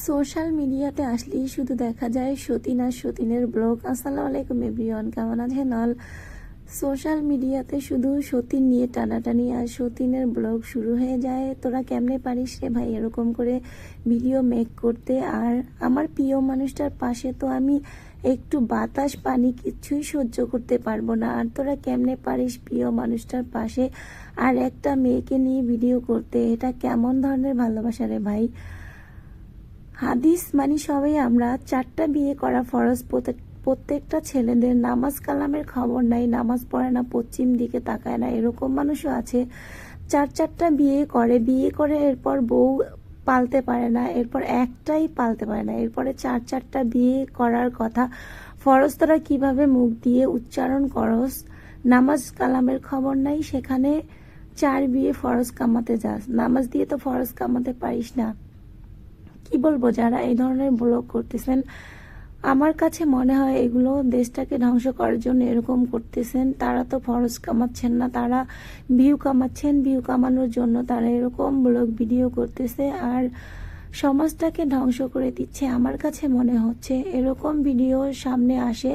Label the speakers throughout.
Speaker 1: Social মিডিয়াতে আসলেই শুধু দেখা যায় সতীন আর সতীনের ব্লগ। আসসালামু আলাইকুম এভরিওয়ান, কেমন আছেন অল সোশ্যাল মিডিয়াতে শুধু সতীন নিয়ে টানাটানি আর সতীনের ব্লগ শুরু হয়ে যায়। তোরা কেমনে পারিস রে ভাই এরকম করে ভিডিও মেক করতে? আর আমার প্রিয় মানুষটার পাশে তো আমি একটু বাতাস, পানি কিছুই সহ্য করতে পারব না। আর তোরা কেমনে পারিস প্রিয় মানুষটার পাশে? আর একটা মেয়েকে নিয়ে ভিডিও করতে, এটা কেমন ধরনের ভালোবাসা রে ভাই? হাদিস মানে সবাই আমরা চারটা বিয়ে করা ফরজ, প্রত্যেক- প্রত্যেকটা ছেলেদের নামাজ কালামের খবর নাই, নামাজ পড়ে না, পশ্চিম দিকে তাকায় না, এরকম মানুষও আছে। চার চারটা বিয়ে করে বিয়ে করে এরপর বউ পালতে পারে না, এরপর একটাই পালতে পারে না, এরপরে চার চারটা বিয়ে করার কথা। ফরজ তোরা কীভাবে মুখ দিয়ে উচ্চারণ করস? নামাজ কালামের খবর নাই, সেখানে চার বিয়ে ফরজ কামাতে যাস। নামাজ দিয়ে তো ফরজ কামাতে পারিস না। কি বলব, যারা এই ধরনের ব্লগ করতেছেন, আমার কাছে মনে হয় এগুলো দেশটাকে ধ্বংস করার জন্য এরকম করতেছেন। তারা তো ফরজ কামাচ্ছেন না, তারা ভিউ কামাচ্ছেন ভিউ কামানোর জন্য তারা এরকম ব্লগ ভিডিও করতেছে আর সমাজটাকে ধ্বংস করে দিচ্ছে। আমার কাছে মনে হচ্ছে এরকম ভিডিও সামনে আসে,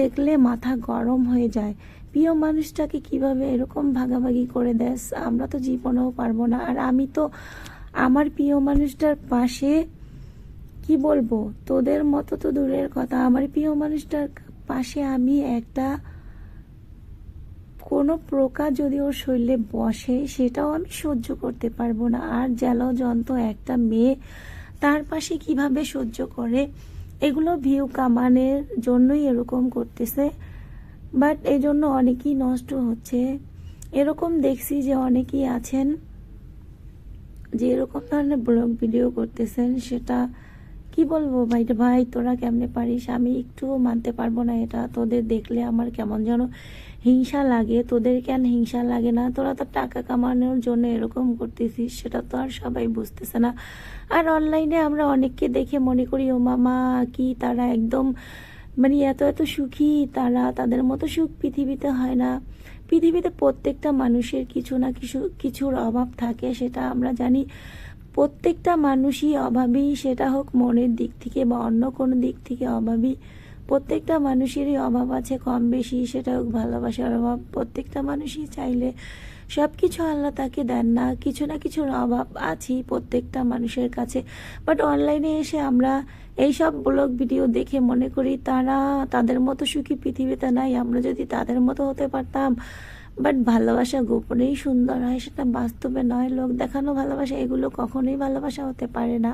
Speaker 1: দেখলে মাথা গরম হয়ে যায়। প্রিয় মানুষটাকে কীভাবে এরকম ভাগাভাগি করে দেস আমরা তো জীবনেও পারব না। আর আমি তো আমার প্রিয় মানুষটার পাশে, কি বলব? তোদের মতো তো দূরের কথা। আমার প্রিয় মানুষটার পাশে আমি একটা, কোনো প্রকার যদি ওর শরীরে বসে, সেটাও আমি সহ্য করতে পারব না। আর জ্যালো যন্ত্র একটা মেয়ে তার পাশে কীভাবে সহ্য করে? এগুলো ভিউ কামানের জন্যই এরকম করতেছে। বাট এই জন্য অনেকেই নষ্ট হচ্ছে। এরকম দেখছি যে অনেকেই আছেন। যে এরকম ধরনের ব্লগ ভিডিও করতেছেন, সেটা কি বলব ভাই? ভাই, তোরা কেমনে পারিস? আমি একটুও মানতে পারব না এটা। তোদের দেখলে আমার কেমন যেন হিংসা লাগে। তোদের কেন হিংসা লাগে না? তোরা তো টাকা কামানোর জন্য এরকম করতেছিস, সেটা তো আর সবাই বুঝতেছে না। আর অনলাইনে আমরা অনেককে দেখে মনে করি, ও মামা, কি তারা একদম মানে এত এত সুখী, তারা তাদের মতো সুখ পৃথিবীতে হয় না। পৃথিবীতে প্রত্যেকটা মানুষের কিছু না কিছু, কিছুর অভাব থাকে, সেটা আমরা জানি। প্রত্যেকটা মানুষই অভাবী, সেটা হোক মনের দিক থেকে বা অন্য কোনো দিক থেকে অভাবী। প্রত্যেকটা মানুষেরই অভাব আছে, কম বেশি, সেটা হোক ভালোবাসার অভাব। প্রত্যেকটা মানুষই চাইলে সব কিছু আল্লাহ তাকে দেন না, কিছু না কিছুর অভাব আছেই প্রত্যেকটা মানুষের কাছে। বাট অনলাইনে এসে আমরা এই সব ব্লগ ভিডিও দেখে মনে করি, তারা তাদের মতো সুখী পৃথিবীতে নাই, আমরা যদি তাদের মতো হতে পারতাম। বাট ভালোবাসা গোপনেই সুন্দর হয়, সেটা বাস্তবে নয়। লোক দেখানো ভালোবাসা এগুলো কখনোই ভালোবাসা হতে পারে না।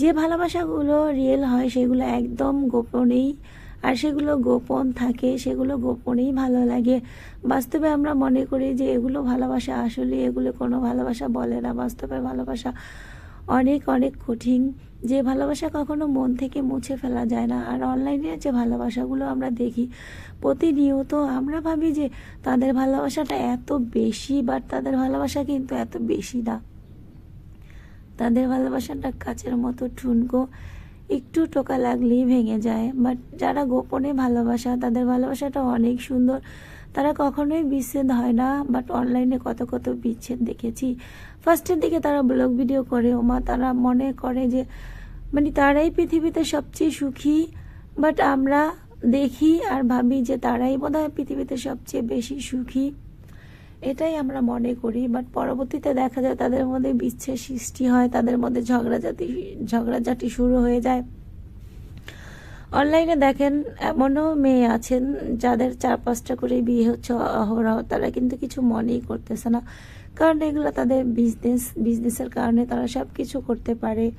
Speaker 1: যে ভালোবাসাগুলো রিয়েল হয়, সেগুলো একদম গোপনেই আর সেগুলো গোপন থাকে, সেগুলো গোপনেই ভালো লাগে। বাস্তবে আমরা মনে করি যে এগুলো ভালোবাসা, আসলে এগুলো কোনো ভালোবাসা বলে না। বাস্তবে ভালোবাসা অনেক অনেক কঠিন। যে ভালোবাসা কখনো মন থেকে মুছে ফেলা যায় না। আর অনলাইনে যে ভালোবাসাগুলো আমরা দেখি, প্রতিনিয়ত আমরা ভাবি যে তাদের ভালোবাসাটা এত বেশি বাট তাদের ভালোবাসা কিন্তু এত বেশি না। তাদের ভালোবাসাটা কাচের মতো ঠুনকো। একটু টোকা লাগলেই ভেঙে যায়। বাট যারা গোপনে ভালোবাসা, তাদের ভালোবাসাটা অনেক সুন্দর। তারা কখনোই বিচ্ছেদ হয় না। বাট অনলাইনে কত কত বিচ্ছেদ দেখেছি। ফার্স্টের দিকে তারা ব্লগ ভিডিও করে। ওমা, তারা মনে করে যে মানে তারাই পৃথিবীতে সবচেয়ে সুখী। বাট আমরা দেখি আর ভাবি যে তারাই বোধহয় পৃথিবীতে সবচেয়ে বেশি সুখী। এটাই আমরা মনে করি বাট পরবর্তীতে দেখা যায় তাদের মধ্যে বিচ্ছেদ সৃষ্টি হয়, তাদের মধ্যে ঝগড়াঝাটি ঝগড়াঝাটি শুরু হয়ে যায়। অনলাইনে দেখেন, এমনও মেয়ে আছেন যাদের চার পাঁচটা করে বিয়ে হচ্ছে, অহরহ, তারা কিন্তু কিছু মনেই করতেছে না। কারণ এগুলো তাদের বিজনেস বিজনেসের কারণে তারা সব কিছু করতে পারে।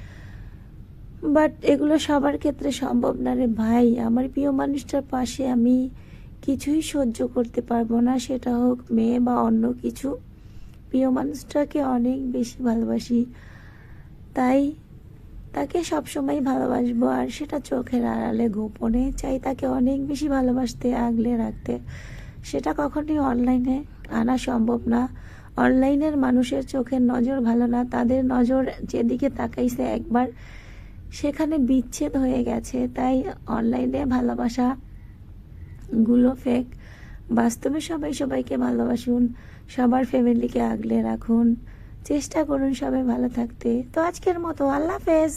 Speaker 1: বাট এগুলো সবার ক্ষেত্রে সম্ভব না রে ভাই। আমার প্রিয় মানুষটার পাশে আমি কিছুই সহ্য করতে পারব না। সেটা হোক মেয়ে বা অন্য কিছু। প্রিয় মানুষটাকে অনেক বেশি ভালোবাসি। তাই তাকে সবসময় ভালোবাসবো আর সেটা চোখের আড়ালে গোপনে। চাই তাকে অনেক বেশি ভালোবাসতে, আগলে রাখতে। সেটা কখনোই অনলাইনে আনা সম্ভব না। অনলাইনের মানুষের চোখের নজর ভালো না। তাদের নজর যেদিকে তাকাইছে একবার সেখানে বিচ্ছেদ হয়ে গেছে। তাই অনলাইনে ভালোবাসা গুলো ফেক বাস্তবে সবাই সবাইকে ভালোবাসুন, সবার ফ্যামিলিকে আগলে রাখুন। চেষ্টা করুন সবাই ভালো থাকতে। তো আজকের মতো, আল্লাহ হাফেজ।